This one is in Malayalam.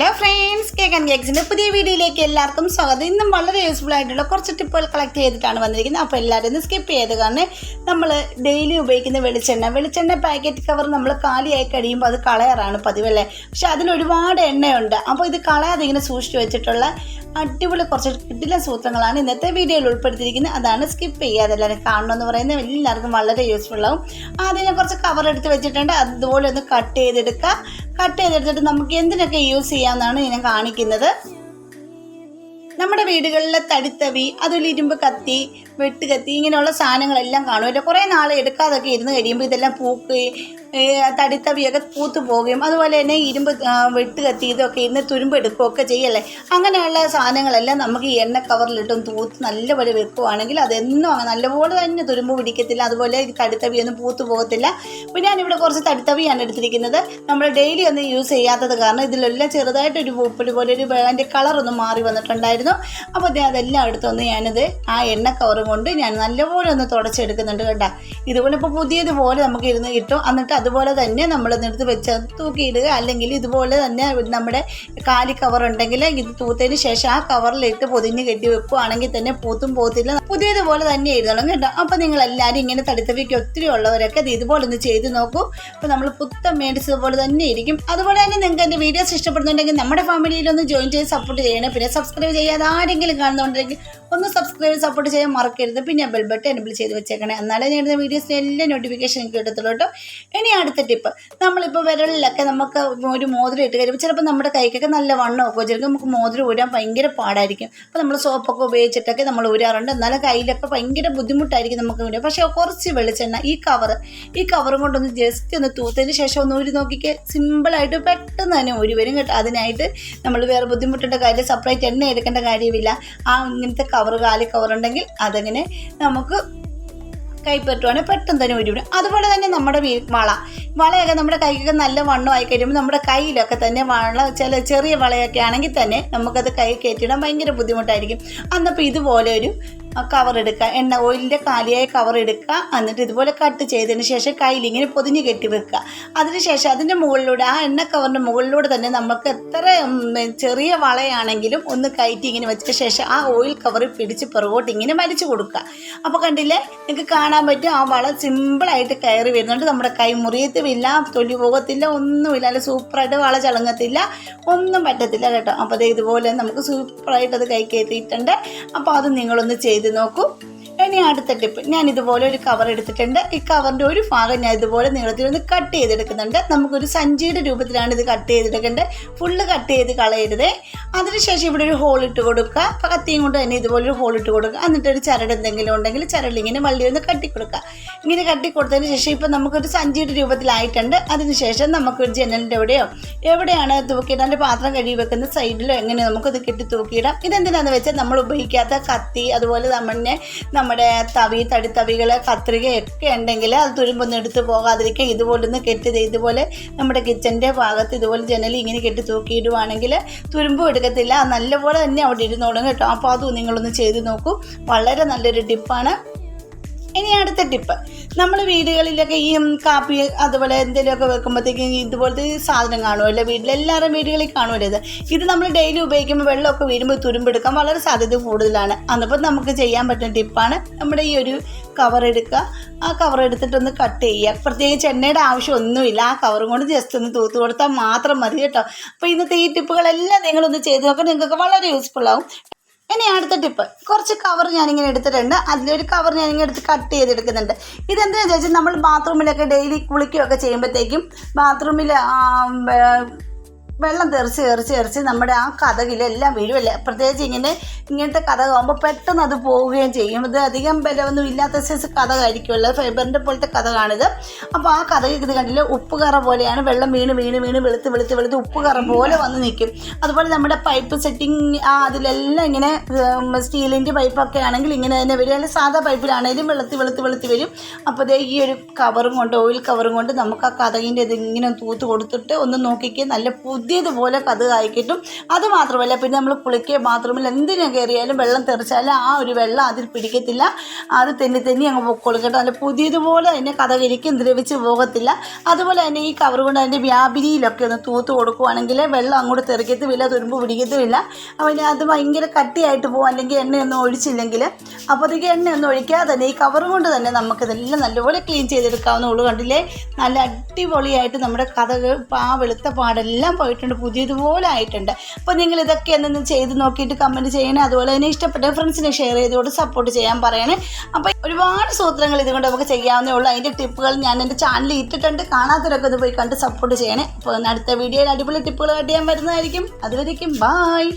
ഹലോ ഫ്രണ്ട്സ് കേക്ക് ആൻഡ് കേക്സിന്റെ പുതിയ വീഡിയോയിലേക്ക് എല്ലാവർക്കും സ്വാഗതം. ഇന്നും വളരെ യൂസ്ഫുൾ ആയിട്ടുള്ള കുറച്ച് ടിപ്പുകൾ കളക്ട് ചെയ്തിട്ടാണ് വന്നിരിക്കുന്നത്. അപ്പോൾ എല്ലാവരും ഒന്ന് സ്കിപ്പ് ചെയ്ത് കാരണം നമ്മൾ ഡെയിലി ഉപയോഗിക്കുന്ന വെളിച്ചെണ്ണ. വെളിച്ചെണ്ണ പാക്കറ്റ് കവർ നമ്മൾ കാലിയായി കഴിയുമ്പോൾ അത് കളയാറാണ് പതിവല്ലേ? പക്ഷെ അതിൽ ഒരുപാട് എണ്ണയുണ്ട്. അപ്പോൾ ഇത് കളയാതെ ഇങ്ങനെ സൂക്ഷിച്ച് വെച്ചിട്ടുള്ള അടിപൊളി കുറച്ച് കിട്ടില്ല സൂത്രങ്ങളാണ് ഇന്നത്തെ വീഡിയോയിൽ ഉൾപ്പെടുത്തിയിരിക്കുന്നത്. അതാണ് സ്കിപ്പ് ചെയ്യാതെ എല്ലാവരും കാണണമെന്ന് പറയുന്നത് എല്ലാവർക്കും വളരെ യൂസ്ഫുൾ ആവും. ആദ്യം ഞാൻ കുറച്ച് കവർ എടുത്ത് വെച്ചിട്ടുണ്ട്. അതുപോലെ ഒന്ന് കട്ട് ചെയ്തെടുക്കുക കട്ട് ചെയ്തെടുത്തിട്ട് നമുക്ക് എന്തിനൊക്കെ യൂസ് ചെയ്യാമെന്നാണ് ഞാൻ കാണിക്കുന്നത്. നമ്മുടെ വീടുകളിലെ തടിത്തവി അതുപോലെ ഇരുമ്പ് കത്തി വെട്ടുകത്തി ഇങ്ങനെയുള്ള സാധനങ്ങളെല്ലാം കാണുമല്ലോ കുറേ നാൾ എടുക്കാതൊക്കെ ഇരുന്ന് കഴിയുമ്പോൾ ഇതെല്ലാം പൂക്കുകയും തടിത്തവിയൊക്കെ പൂത്തു പോവുകയും അതുപോലെ തന്നെ ഇരുമ്പ് വെട്ട് കത്തി ഇതൊക്കെ ഇരുന്ന് തുരുമ്പ് എടുക്കുകയൊക്കെ ചെയ്യല്ലേ? അങ്ങനെയുള്ള സാധനങ്ങളെല്ലാം നമുക്ക് ഈ എണ്ണ കവറിലിട്ടും തൂത്ത് നല്ലപോലെ വെക്കുവാണെങ്കിൽ അതെന്നും നല്ലപോലെ തന്നെ തുരുമ്പ് പിടിക്കത്തില്ല. അതുപോലെ തടിത്തവിയൊന്നും പൂത്തു പോകത്തില്ല. പിന്നെ ഞാനിവിടെ കുറച്ച് തടിത്തവിയാണ് എടുത്തിരിക്കുന്നത്. നമ്മൾ ഡെയിലി ഒന്നും യൂസ് ചെയ്യാത്തത് കാരണം ഇതിലെല്ലാം ചെറുതായിട്ടൊരു പൂപ്പൽ പോലെ ഒരു അതിന്റെ കളറൊന്നും മാറി വന്നിട്ടുണ്ടായിരുന്നു. അപ്പോൾ ഞാൻ അതെല്ലാം എടുത്തൊന്ന് ഞാനത് ആ എണ്ണ കവറും കൊണ്ട് ഞാൻ നല്ലപോലെ ഒന്ന് തുടച്ചെടുക്കുന്നുണ്ട് കേട്ടോ. ഇതുപോലെ ഇപ്പോൾ പുതിയതുപോലെ നമുക്ക് ഇരുന്ന് കിട്ടും. എന്നിട്ട് അതുപോലെ തന്നെ നമ്മൾ എടുത്ത് വെച്ച് തൂക്കിയിടുക. അല്ലെങ്കിൽ ഇതുപോലെ തന്നെ നമ്മുടെ കാലി കവർ ഉണ്ടെങ്കിൽ ഇത് തൂത്തതിന് ശേഷം ആ കവറിലിട്ട് പൊതിഞ്ഞ് കെട്ടി വെക്കുകയാണെങ്കിൽ തന്നെ പൂത്തും പോത്തില്ല പുതിയതുപോലെ തന്നെ എഴുതണം കേട്ടോ. അപ്പോൾ നിങ്ങൾ എല്ലാവരും ഇങ്ങനെ തടിത്തവിക്ക് ഒത്തിരി ഉള്ളവരൊക്കെ ഇത് ഇതുപോലെ ഒന്ന് ചെയ്ത് നോക്കൂ. അപ്പോൾ നമ്മൾ പുത്തം മേടിച്ചതുപോലെ തന്നെ ഇരിക്കും. അതുപോലെ തന്നെ നിങ്ങൾക്ക് എന്റെ വീഡിയോസ് ഇഷ്ടപ്പെടുന്നുണ്ടെങ്കിൽ നമ്മുടെ ഫാമിലിയിലൊന്ന് ജോയിൻ ചെയ്ത് സപ്പോർട്ട് ചെയ്യണം. പിന്നെ സബ്സ്ക്രൈബ് ചെയ്യാതെ ആരെങ്കിലും കാണുന്നുണ്ടെങ്കിൽ ഒന്ന് സബ്സ്ക്രൈബ് സപ്പോർട്ട് ചെയ്യാൻ മറക്കരുത്. പിന്നെ ബെൽ ബട്ടൺ എനബിൾ ചെയ്ത് വെച്ചേക്കണേ. എന്നാലേ ഞാൻ ഇടുന്ന വീഡിയോസിന് എല്ലാ നോട്ടിഫിക്കേഷൻ കിട്ടത്തുള്ളൂ കേട്ടോ. ഇനി അടുത്ത ടിപ്പ് നമ്മളിപ്പോൾ വിരലിലൊക്കെ നമുക്ക് ഒരു മോതിരം ഇട്ട് കഴിയുമ്പോൾ ചിലപ്പോൾ നമ്മുടെ കൈക്കൊക്കെ നല്ല വണ്ണമൊക്കെ ചിലപ്പോൾ നമുക്ക് മോതിരം ഊരാൻ ഭയങ്കര പാടായിരിക്കും. അപ്പോൾ നമ്മൾ സോപ്പൊക്കെ ഉപയോഗിച്ചിട്ടൊക്കെ നമ്മൾ ഊരാറുണ്ട്. എന്നാലും കയ്യിലൊക്കെ ഭയങ്കര ബുദ്ധിമുട്ടായിരിക്കും നമുക്ക് ഊരാൻ. പക്ഷേ കുറച്ച് വെളിച്ചെണ്ണ ഈ കവർ ഈ കവറും കൊണ്ടൊന്ന് ജസ്റ്റ് ഒന്ന് തൂത്തതിന് ശേഷം ഒന്ന് ഊരി നോക്കിക്കേ. സിമ്പിളായിട്ട് പെട്ടെന്ന് തന്നെ ഊരി വരും കേട്ടോ. അതിനായിട്ട് നമ്മൾ വേറെ ബുദ്ധിമുട്ടേണ്ട കാര്യം സെപ്പറേറ്റ് എണ്ണ എടുക്കേണ്ട കാര്യമില്ല. ആ ഇങ്ങനത്തെ കവർ കാലി കവർ ഉണ്ടെങ്കിൽ അതങ്ങനെ നമുക്ക് കൈപ്പറ്റുവാണെങ്കിൽ പെട്ടെന്ന് തന്നെ ഉരുവിടും അതുപോലെ തന്നെ നമ്മുടെ വള. വളയൊക്കെ നമ്മുടെ കൈക്കൊക്കെ നല്ല വണ്ണമായി കഴിയുമ്പോൾ നമ്മുടെ കയ്യിലൊക്കെ തന്നെ വള ചില ചെറിയ വളയൊക്കെ ആണെങ്കിൽ തന്നെ നമുക്കത് കൈ കയറ്റിയിടാൻ ഭയങ്കര ബുദ്ധിമുട്ടായിരിക്കും. അന്നപ്പോൾ ഇതുപോലെ ഒരു കവർ എടുക്കുക എണ്ണ ഓയിലിന്റെ കാലിയായ കവർ എടുക്കുക എന്നിട്ട് ഇതുപോലെ കട്ട് ചെയ്തതിന് ശേഷം കയ്യിൽ ഇങ്ങനെ പൊതിഞ്ഞ് കെട്ടി വെക്കുക അതിനുശേഷം അതിന്റെ മുകളിലൂടെ ആ എണ്ണ കവറിന്റെ മുകളിലൂടെ തന്നെ നമുക്ക് എത്ര ചെറിയ വളയാണെങ്കിലും ഒന്ന് കയറ്റി ഇങ്ങനെ വെച്ച ശേഷം ആ ഓയിൽ കവറിൽ പിടിച്ച് പിറകോട്ട് ഇങ്ങനെ വലിച്ചു കൊടുക്കുക അപ്പോൾ കണ്ടില്ലേ? നിങ്ങൾക്ക് കാണാൻ പറ്റും ആ വള സിമ്പിളായിട്ട് കയറി വരുന്നുണ്ട്. നമ്മുടെ കൈ മുറിയത്തുമില്ല തൊലി പോകത്തില്ല ഒന്നുമില്ല. അല്ല സൂപ്പറായിട്ട് വള ചളങ്ങത്തില്ല ഒന്നും പറ്റത്തില്ല കേട്ടോ. അപ്പോൾ ഇതുപോലെ നമുക്ക് സൂപ്പറായിട്ട് അത് കൈ കയറ്റിയിട്ടുണ്ട്. അപ്പോൾ അത് നിങ്ങളൊന്ന് ചെയ്ത് നോക്കൂ. ഇനി അടുത്ത ടിപ്പ് ഞാൻ ഇതുപോലെ ഒരു കവർ എടുത്തിട്ടുണ്ട്. ഈ കവറിന്റെ ഒരു ഭാഗം ഞാൻ ഇതുപോലെ നീളത്തിൽ ഒന്ന് കട്ട് ചെയ്തെടുക്കുന്നുണ്ട്. നമുക്കൊരു സഞ്ചിയുടെ രൂപത്തിലാണ് ഇത് കട്ട് ചെയ്തെടുക്കേണ്ടത്. ഫുള്ള് കട്ട് ചെയ്ത് കളയരുത്. അതിനുശേഷം ഇവിടെ ഒരു ഹോൾ ഇട്ട് കൊടുക്കുക. കത്തിയും കൊണ്ട് തന്നെ ഇതുപോലെ ഒരു ഹോൾ ഇട്ട് കൊടുക്കുക. എന്നിട്ട് ഒരു ചരട് എന്തെങ്കിലും ഉണ്ടെങ്കിൽ ചരടിങ്ങനെ വള്ളി ഒന്ന് കട്ടി കൊടുക്കുക. ഇങ്ങനെ കട്ടി കൊടുത്തതിന് ശേഷം ഇപ്പം നമുക്കൊരു സഞ്ചിയുടെ രൂപത്തിലായിട്ടുണ്ട്. അതിനുശേഷം നമുക്കൊരു ജനലിന്റെ എവിടെയോ എവിടെയാണ് തൂക്കിയിടാൻ? എന്റെ പാത്രം കഴുകി വെക്കുന്ന സൈഡിലോ എങ്ങനെ നമുക്കത് കെട്ടി തൂക്കിയിടാം? ഇതെന്തിനാണെന്ന് വെച്ചാൽ നമ്മൾ ഉപയോഗിക്കാത്ത കത്തി അതുപോലെ നമ്മളിനെ നമ്മുടെ തവി തടിത്തവികൾ കത്രികയൊക്കെ ഉണ്ടെങ്കിൽ അത് തുരുമ്പൊന്നും എടുത്ത് പോകാതിരിക്കുക. ഇതുപോലെ ഒന്ന് കെട്ടി ഇതുപോലെ നമ്മുടെ കിച്ചന്റെ ഭാഗത്ത് ഇതുപോലെ ജനൽ ഇങ്ങനെ കെട്ടി തൂക്കിയിടുവാണെങ്കിൽ തുരുമ്പും എടുക്കത്തില്ല. നല്ലപോലെ തന്നെ അവിടെ ഇരുന്നോളും കേട്ടോ. അപ്പോൾ അതും നിങ്ങളൊന്ന് ചെയ്ത് നോക്കൂ. വളരെ നല്ലൊരു ടിപ്പാണ്. ഇനി അടുത്ത ടിപ്പ് നമ്മൾ വീടുകളിലൊക്കെ ഈ കാപ്പി അതുപോലെ എന്തെങ്കിലുമൊക്കെ വെക്കുമ്പോഴത്തേക്കും ഇതുപോലത്തെ സാധനം കാണുമല്ലോ വീട്ടിൽ എല്ലാവരും വീടുകളിൽ കാണുമല്ലോ ഇത്. ഇത് നമ്മൾ ഡെയിലി ഉപയോഗിക്കുമ്പോൾ വെള്ളമൊക്കെ വീഴുമ്പോൾ തുരുമ്പെടുക്കാൻ വളരെ സാധ്യത കൂടുതലാണ്. അന്നപ്പം നമുക്ക് ചെയ്യാൻ പറ്റുന്ന ടിപ്പാണ് നമ്മുടെ ഈ ഒരു കവർ എടുക്കുക. ആ കവർ എടുത്തിട്ടൊന്ന് കട്ട് ചെയ്യുക. പ്രത്യേകിച്ച് എണ്ണയുടെ ആവശ്യം ഒന്നുമില്ല ആ കവറും കൊണ്ട് ജസ്റ്റ് ഒന്ന് തൂത്ത് കൊടുത്താൽ മാത്രം മതി കേട്ടോ. അപ്പോൾ ഇന്നത്തെ ഈ ടിപ്പുകളെല്ലാം നിങ്ങളൊന്ന് ചെയ്ത് നോക്കാം. നിങ്ങൾക്ക് വളരെ യൂസ്ഫുൾ ആവും. ഇനി അടുത്ത ടിപ്പ് കുറച്ച് കവർ ഞാനിങ്ങനെ എടുത്തിട്ടുണ്ട്. അതിലൊരു കവർ ഞാനിങ്ങനെ എടുത്ത് കട്ട് ചെയ്തെടുക്കുന്നുണ്ട്. ഇതെന്താണെന്ന് വെച്ചാൽ നമ്മൾ ബാത്റൂമിലൊക്കെ ഡെയിലി കുളിക്കുകയൊക്കെ ചെയ്യുമ്പോഴത്തേക്കും ബാത്റൂമിൽ വെള്ളം തെറിച്ച് തെറിച്ച് തെറിച്ച് നമ്മുടെ ആ കഥകിലെല്ലാം വീഴുമല്ലേ പ്രത്യേകിച്ച് ഇങ്ങനെ ഇങ്ങനത്തെ കഥകാകുമ്പോൾ പെട്ടെന്ന് അത് പോവുകയും ചെയ്യും. ഇത് അധികം ബലമൊന്നും ഇല്ലാത്ത സൈസ് കഥകായിരിക്കുമല്ലോ ഫൈബറിന്റെ പോലത്തെ കഥകാണിത് അപ്പോൾ ആ കഥ ഇത് കണ്ടില്ല? ഉപ്പുകറ പോലെയാണ്. വെള്ളം വീണ് വീണ് വീണ് വെളുത്ത് വെളുത്ത് വെളുത്ത് ഉപ്പുകറ പോലെ വന്ന് നിൽക്കും അതുപോലെ നമ്മുടെ പൈപ്പ് സെറ്റിംഗ് ആ അതിലെല്ലാം ഇങ്ങനെ സ്റ്റീലിന്റെ പൈപ്പൊക്കെ ആണെങ്കിൽ ഇങ്ങനെ തന്നെ വരും. അല്ലെങ്കിൽ സാധാ പൈപ്പിലാണെങ്കിലും വെളുത്ത് വെളുത്ത് വെളുത്ത് വരും. അപ്പോൾ ദേ ഈ ഒരു കവറും കൊണ്ട് ഓയിൽ കവറും കൊണ്ട് നമുക്ക് ആ കഥകിന്റെ ഇത് ഇങ്ങനെ തൂത്ത് കൊടുത്തിട്ട് ഒന്ന് നോക്കിക്കുക നല്ല പുതിയ പുതിയതുപോലെ കഥകായി കിട്ടും അത് മാത്രമല്ല പിന്നെ നമ്മൾ കുളിക്കുക ബാത്റൂമിൽ എന്തിനു കയറിയാലും വെള്ളം തെറിച്ചാലും ആ ഒരു വെള്ളം അതിൽ പിടിക്കത്തില്ല. അത് തെന്നി തെന്നി അങ്ങ് പൊക്കോളും കേട്ടോ നല്ല പുതിയതുപോലെ കഥ വിരിക്കും ദ്രവിച്ച് പോകത്തില്ല. അതുപോലെ തന്നെ ഈ കവർ കൊണ്ട് അതിന്റെ വ്യാപിരിയിലൊക്കെ ഒന്ന് തൂത്ത് കൊടുക്കുവാണെങ്കിൽ വെള്ളം അങ്ങോട്ട് തെറിക്കത്തുമില്ല തുരുമ്പ് പിടിക്കത്തുമില്ല. അപ്പോൾ അത് ഭയങ്കര കട്ടിയായിട്ട് പോകും അല്ലെങ്കിൽ എണ്ണയൊന്നും ഒഴിച്ചില്ലെങ്കിൽ അപ്പോഴത്തേക്ക് എണ്ണയൊന്നും ഒഴിക്കാതെ തന്നെ ഈ കവർ കൊണ്ട് തന്നെ നമുക്കിതെല്ലാം നല്ലപോലെ ക്ലീൻ ചെയ്തെടുക്കാവുന്ന ഉള്ളു. കണ്ടില്ലേ? നല്ല അടിപൊളിയായിട്ട് നമ്മുടെ കഥകൾ ആ വെളുത്ത പാടെല്ലാം പോയിട്ടുണ്ട് പുതിയതുപോലെ ആയിട്ടുണ്ട്. അപ്പോൾ നിങ്ങൾ ഇതൊക്കെ എന്നൊന്ന് ചെയ്ത് നോക്കിയിട്ട് കമന്റ് ചെയ്യണേ. അതുപോലെ തന്നെ ഇഷ്ടപ്പെട്ട ഫ്രണ്ട്സിനെ ഷെയർ ചെയ്തുകൊണ്ട് സപ്പോർട്ട് ചെയ്യാൻ പറയണേ. അപ്പോൾ ഒരുപാട് സൂത്രങ്ങൾ ഇതുകൊണ്ട് നമുക്ക് ചെയ്യാവുന്നേ ഉള്ളൂ. അതിന്റെ ടിപ്പുകൾ ഞാൻ എന്റെ ചാനലിൽ ഇട്ടിട്ടുണ്ട്. കാണാത്തവരൊക്കെ ഒന്ന് പോയി കണ്ട് സപ്പോർട്ട് ചെയ്യണേ. അപ്പോൾ അടുത്ത വീഡിയോയിൽ അടിപൊളി ടിപ്പുകളായിട്ട് ഞാൻ വരുന്നതായിരിക്കും. അതുവരേക്കും ബായ്